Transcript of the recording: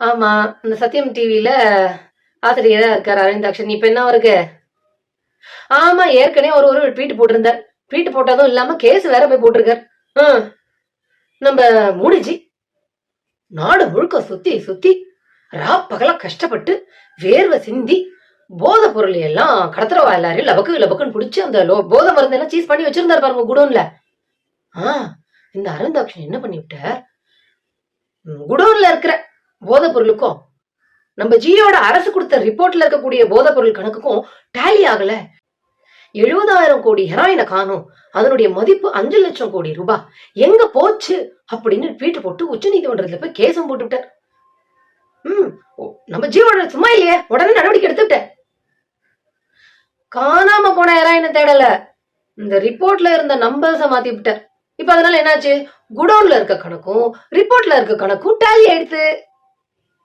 ஆமா இந்த சத்யம் டிவில ஆசிரியரா இருக்காரு அரவிந்தாக்ஷன் இப்ப என்ன அவருக்கு? ஆமா ஏற்கனவே ஒரு ஒரு ட்வீட் போட்டிருந்தார். ட்வீட் போட்டதும் இல்லாம கேஸ் வேற போய் போட்டிருக்கார். நம்ம மூடிஜி நாடு முழுக்க சுத்தி சுத்தி ராப்பகலா கஷ்டப்பட்டு வேர்வை சிந்தி போத பொருள் எல்லாம் கடத்துறவா எல்லாரையும் லபக்கு லபக்குன்னு பிடிச்சி அந்த லோ- போத மருந்து எல்லாம் சீஸ் பண்ணி வச்சிருந்தாரு பாருங்க குடோன்ல. ஆ இந்த அருந்தாட்சன் என்ன பண்ணி விட்டார் ம், குடோன்ல இருக்கிற போதைப் பொருளுக்கும் நம்ம ஜியோட அரசு கொடுத்த ரிப்போர்ட்ல இருக்கக்கூடிய போதைப் பொருள் கணக்குக்கும் டேலி ஆகல. எழுபதாயிரம் கோடி ஹெராயினை காணும். அதனுடைய மதிப்பு அஞ்சு லட்சம் கோடி ரூபாய். எங்க போச்சு? அப்படின்னு ட்வீட் போட்டு உச்ச நீதிமன்றத்துல போய் கேசம் போட்டுவிட்டார். ம் ஓ, நம்ம ஜியோட சும்மா இல்லையே. உடனே நடவடிக்கை எடுத்துட்டேன் காணாம போன ஹெராயினை தேடல. இந்த ரிப்போர்ட்ல இருந்த நம்பர்ஸ மாத்தி விட்டார். இப்ப அதனால என்னாச்சு? குடோன்ல இருக்க கணக்கும் ரிப்போர்ட்ல இருக்க கணக்கும் டேலி ஆயிடுத்து.